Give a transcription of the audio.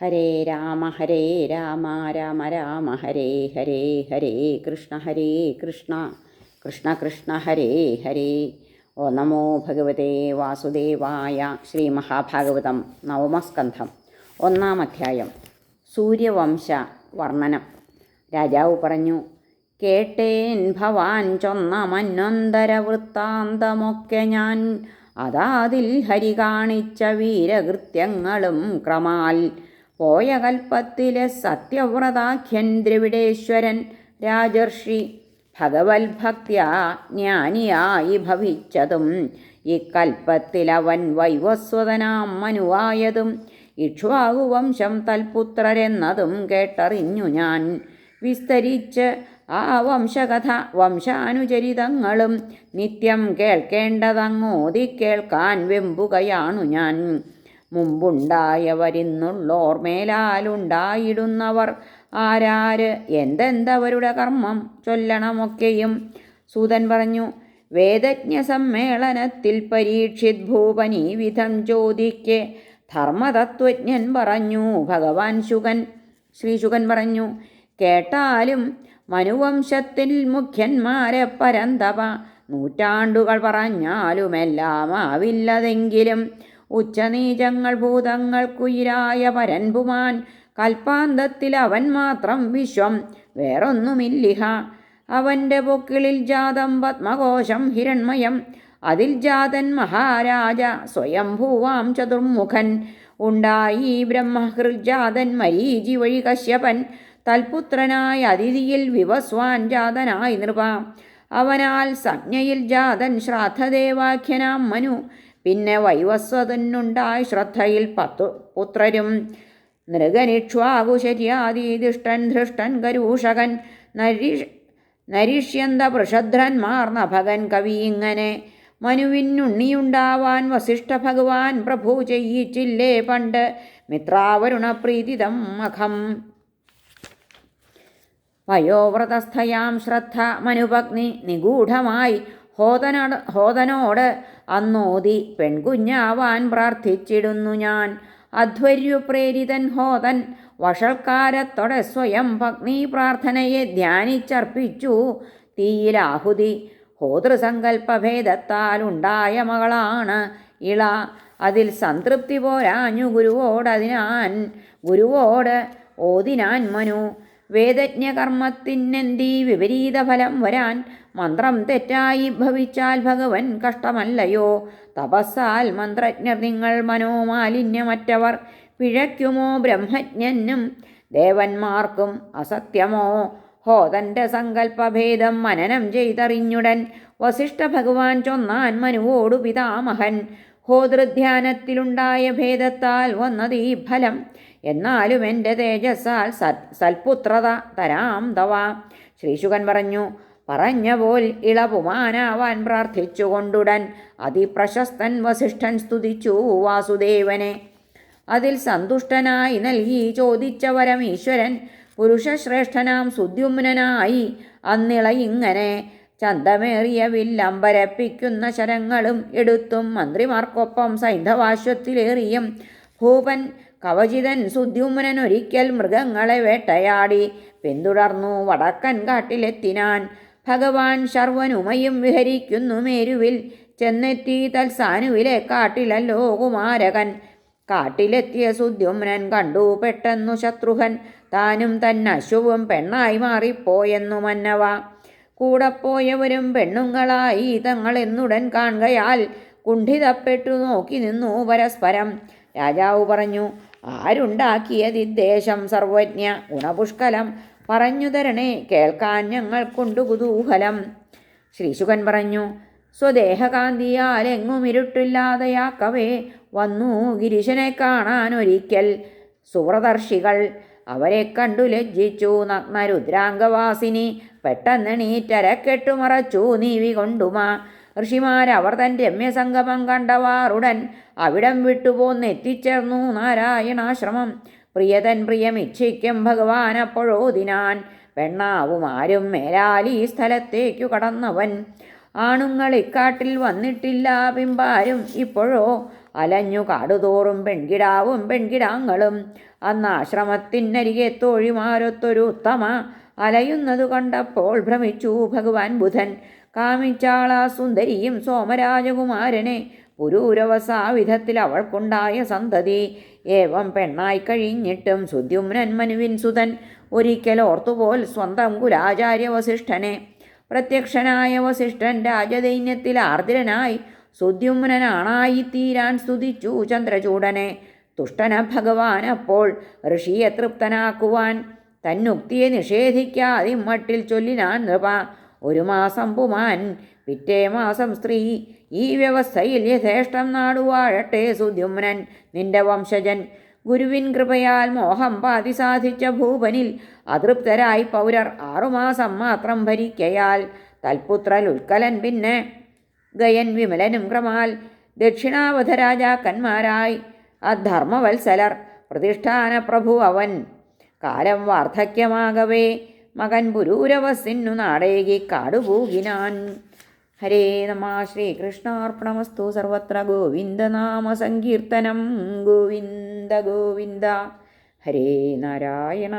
ഹരേ രാമ ഹരേ രാമ രാമ രാമ ഹരേ ഹരേ ഹരേ കൃഷ്ണ ഹരേ കൃഷ്ണ കൃഷ്ണ കൃഷ്ണ ഹരേ ഹരേ. ഓ നമോ ഭഗവതേ വാസുദേവായ ശ്രീ മഹാഭാഗവതം നവമസ്കന്ധം. ഒന്നാം അധ്യായം. സൂര്യവംശ വർണനം. രാജാവ് പറഞ്ഞു കേട്ടേൻ ഭവാൻ ചൊന്ന മന്നൊന്തര വൃത്താന്തമൊക്കെ ഞാൻ അതാതിൽ ഹരി കാണിച്ച വീരകൃത്യങ്ങളും ക്രമാൽ പോയ കൽപ്പത്തിലെ സത്യവ്രതാഖ്യൻ ദ്രവിഡേശ്വരൻ രാജർഷി ഭഗവത്ഭക്തിയ ജ്ഞാനിയായി ഭവിച്ചതും ഇക്കൽപ്പത്തിലവൻ വൈവസ്വതനാം മനുവായതും ഇക്ഷ്വാകുവംശം തൽപുത്രരെന്നതും കേട്ടറിഞ്ഞു ഞാൻ. വിസ്തരിച്ച് ആ വംശകഥ വംശാനുചരിതങ്ങളും നിത്യം കേൾക്കേണ്ടതങ്ങോതി കേൾക്കാൻ വെമ്പുകയാണു ഞാൻ. മുമ്പുണ്ടായവരിന്നുള്ളോർ മേലാലുണ്ടായിടുന്നവർ ആരാര്? എന്തെന്തവരുടെ കർമ്മം? ചൊല്ലണമൊക്കെയും. സൂതൻ പറഞ്ഞു വേദജ്ഞ സമ്മേളനത്തിൽ പരീക്ഷിത് ഭൂപനി വിധം ചോദിക്കെ. ധർമ്മതത്വജ്ഞൻ പറഞ്ഞു ഭഗവാൻ ശുകൻ ശ്രീശുകൻ പറഞ്ഞു കേട്ടാലും മനുവംശത്തിൽ മുഖ്യന്മാരെ പരന്തപ. നൂറ്റാണ്ടുകൾ പറഞ്ഞാലുമെല്ലാം ആവില്ലതെങ്കിലും ഉച്ചനീചങ്ങൾ ഭൂതങ്ങൾക്കുയിരായ പരൻപുമാൻ കൽപ്പാന്തത്തിൽ അവൻ മാത്രം വിശ്വം വേറൊന്നുമില്ലിഹ. അവന്റെ പൊക്കിളിൽ ജാതം പത്മകോശം ഹിരൺമയം അതിൽ ജാതൻ മഹാരാജ സ്വയംഭൂവാം ചതുർമുഖൻ. ഉണ്ടായി ബ്രഹ്മഹൃജാതൻ മരീചി വഴി കശ്യപൻ തൽപുത്രനായ അതിഥിയിൽ വിവസ്വാൻ ജാതനായി നൃപ. അവനാൽ സംജ്ഞയിൽ ജാതൻ ശ്രാദ്ധദേവാഖ്യനാം മനു പിന്നെ വൈവസ്വതനുണ്ടായി ശ്രദ്ധയിൽ പത്തു പുത്രരും. നൃഗനിക്ഷ്വാകുശര്യാദിദിഷ്ടൻ ധൃഷ്ടൻ ഗരൂഷകൻ നരി നരിഷ്യന്ത വൃഷധ്രന്മാർ നഭകൻ കവി ഇങ്ങനെ. മനുവിനുണ്ണിയുണ്ടാവാൻ വസിഷ്ഠ ഭഗവാൻ പ്രഭു ചെയ്യിച്ചില്ലേ പണ്ട്. മിത്രാവരുണപ്രീതിതം അഖം. വയോവ്രതസ്ഥയാം ശ്രദ്ധ മനുപഗ്നി നിഗൂഢമായി. ഹോതനോട് ഹോതനോട് അന്നോതി പെൺകുഞ്ഞാവാൻ പ്രാർത്ഥിച്ചിടുന്നു ഞാൻ. അധ്വര്യുപ്രേരിതൻ ഹോതൻ വഷൾക്കാരത്തോടെ സ്വയം ഭഗ്നി പ്രാർത്ഥനയെ ധ്യാനിച്ചർപ്പിച്ചു. തീയിലാഹുതി ഹോതൃസങ്കല്പഭേദത്താൽ ഉണ്ടായ മകളാണ് ഇള. അതിൽ സംതൃപ്തി പോരാഞ്ഞു ഗുരുവോടതിനാൻ ഗുരുവോട് ഓതിനാൻ മനു. വേദജ്ഞകർമ്മത്തിനെന്തീ വിപരീത ഫലം വരാൻ മന്ത്രം തെറ്റായി ഭവിച്ചാൽ ഭഗവൻ കഷ്ടമല്ലയോ? തപസ്സാൽ മന്ത്രജ്ഞർ നിങ്ങൾ മനോമാലിന്യമറ്റവർ. പിഴയ്ക്കുമോ ബ്രഹ്മജ്ഞനും? ദേവന്മാർക്കും അസത്യമോ? ഹോതന്റെ സങ്കല്പഭേദം മനനം ചെയ്തറിഞ്ഞുടൻ വസിഷ്ഠ ഭഗവാൻ ചൊന്നാൻ മനുവോടു പിതാമഹൻ. ഹോതൃധ്യാനത്തിലുണ്ടായ ഭേദത്താൽ വന്നത് ഈ ഫലം. എന്നാലും എന്റെ തേജസ്സാൽ സത് സൽപുത്രത തരാം തവ ശ്രീശുകൻ പറഞ്ഞു പറഞ്ഞ പോൽ ഇളപുമാനാവാൻ പ്രാർത്ഥിച്ചുകൊണ്ടുടൻ അതിപ്രശസ്തൻ വസിഷ്ഠൻ സ്തുതിച്ചു വാസുദേവനെ. അതിൽ സന്തുഷ്ടനായി നൽകി ചോദിച്ച വരം ഈശ്വരൻ പുരുഷശ്രേഷ്ഠനാം സുദ്യുമ്നനായി. അന്നിള ഇങ്ങനെ ചന്തമേറിയ വില്ലമ്പരപ്പിക്കുന്ന ശരങ്ങളും എടുത്തും മന്ത്രിമാർക്കൊപ്പം സൈന്ധവാശ്വത്തിലേറിയും ഭൂപൻ കവചിതൻ സുദ്യുമ്നൻ ഒരിക്കൽ മൃഗങ്ങളെ വേട്ടയാടി. പിന്തുടർന്നു വടക്കൻ കാട്ടിലെത്തിനാൻ. ഭഗവാൻ ശർവനുമയും വിഹരിക്കുന്നു മേരുവിൽ. ചെന്നെത്തി തൽസാനുവിലെ കാട്ടിലല്ലോ കുമാരകൻ. കാട്ടിലെത്തിയ സുദ്യുമ്നൻ കണ്ടു പെട്ടെന്നു ശത്രുഹൻ. താനും തന്നശുവും പെണ്ണായി മാറിപ്പോയെന്നു മന്നവ. കൂടെ പോയവരും പെണ്ണുങ്ങളായി തങ്ങളെന്നുടൻ കാണുകയാൽ കുണ്ഠിതപ്പെട്ടു നോക്കി നിന്നു പരസ്പരം. രാജാവ് പറഞ്ഞു ആരുണ്ടാക്കിയത് ഇദ്ദേശം സർവജ്ഞ ഗുണപുഷ്കലം? പറഞ്ഞു തരണേ കേൾക്കാൻ ഞങ്ങൾക്കുണ്ട് കുതൂഹലം. ശ്രീശുകൻ പറഞ്ഞു സ്വദേഹകാന്തിയാൽ എങ്ങും ഇരുട്ടില്ലാതെയാക്കവേ വന്നു ഗിരിശനെ കാണാൻ ഒരിക്കൽ. സുവ്രദർശികൾ അവരെ കണ്ടു ലജ്ജിച്ചു നഗ്നരുദ്രാംഗവാസിനി പെട്ടെന്ന് മറച്ചു നീവി കൊണ്ടുമാ ഋഷിമാരവർ തൻ രമ്യസംഗമം കണ്ടവാറുടൻ അവിടം വിട്ടുപോന്നെത്തിച്ചേർന്നു നാരായണാശ്രമം. പ്രിയതൻ പ്രിയമിച്ഛിക്കും ഭഗവാൻ അപ്പോഴോതിനാൻ പെണ്ണാവും ആരും മേലാൽ ഈ സ്ഥലത്തേക്കു കടന്നവൻ. ആണുങ്ങൾ ഇക്കാട്ടിൽ വന്നിട്ടില്ല പിമ്പാരും ഇപ്പോഴോ അലഞ്ഞു കാടുതോറും പെൺകിടാവും പെൺകിടാങ്ങളും. അന്ന് ആശ്രമത്തിനരികെ തോഴിമാരൊത്തൊരു ഉത്തമ അലയുന്നതു കണ്ടപ്പോൾ ഭ്രമിച്ചു ഭഗവാൻ ബുധൻ. കാമിച്ചാള സുന്ദരിയും സോമരാജകുമാരനെ പുരൂരവസാവിധത്തിൽ അവൾക്കുണ്ടായ സന്തതി. ഏവം പെണ്ണായി കഴിഞ്ഞിട്ടും സുദ്യുമ്നൻ മനുവിൻ സുതൻ ഒരിക്കൽ ഓർത്തുപോൽ സ്വന്തം കുലാചാര്യ വസിഷ്ഠനെ. പ്രത്യക്ഷനായ വസിഷ്ഠൻ രാജദൈന്യത്തിൽ ആർദ്രനായി സുദ്യുമ്നാണായി തീരാൻ സ്തുതിച്ചു ചന്ദ്രചൂടനെ തുഷ്ടന ഭഗവാൻ അപ്പോൾ ഋഷിയെ തൃപ്തനാക്കുവാൻ തന്നുക്തിയെ നിഷേധിക്കാതെ മട്ടിൽ ചൊല്ലിനാൻ നൃപ. ഒരു മാസം പുമാൻ പിറ്റേ മാസം സ്ത്രീ. ഈ വ്യവസ്ഥയിൽ യഥേഷ്ടം നാടുവാഴട്ടെ സുദ്യുമ്നൻ നിന്റെ വംശജൻ. ഗുരുവിൻ കൃപയാൽ മോഹം പാതി സാധിച്ച ഭൂപനിൽ അതൃപ്തരായി പൗരർ ആറുമാസം മാത്രം ഭരിക്കയാൽ തൽപുത്രൽ ഉൽക്കലൻ പിന്നെ ഗയൻ വിമലനും ക്രമാൽ ദക്ഷിണാവധ രാജാക്കന്മാരായി അധർമ്മവത്സലർ പ്രതിഷ്ഠാന പ്രഭു അവൻ. കാലം വാർദ്ധക്യമാകവേ മകൻ പുരൂരവസിന്നു നാടേകി കാടുപോകിനാൻ. ഹരേ നമ ശ്രീകൃഷ്ണാർപ്പണമസ്തു സർവത്ര ഗോവിന്ദനാമ സങ്കീർത്തനം ഗോവിന്ദ ഗോവിന്ദ. ഹരേ നാരായണ.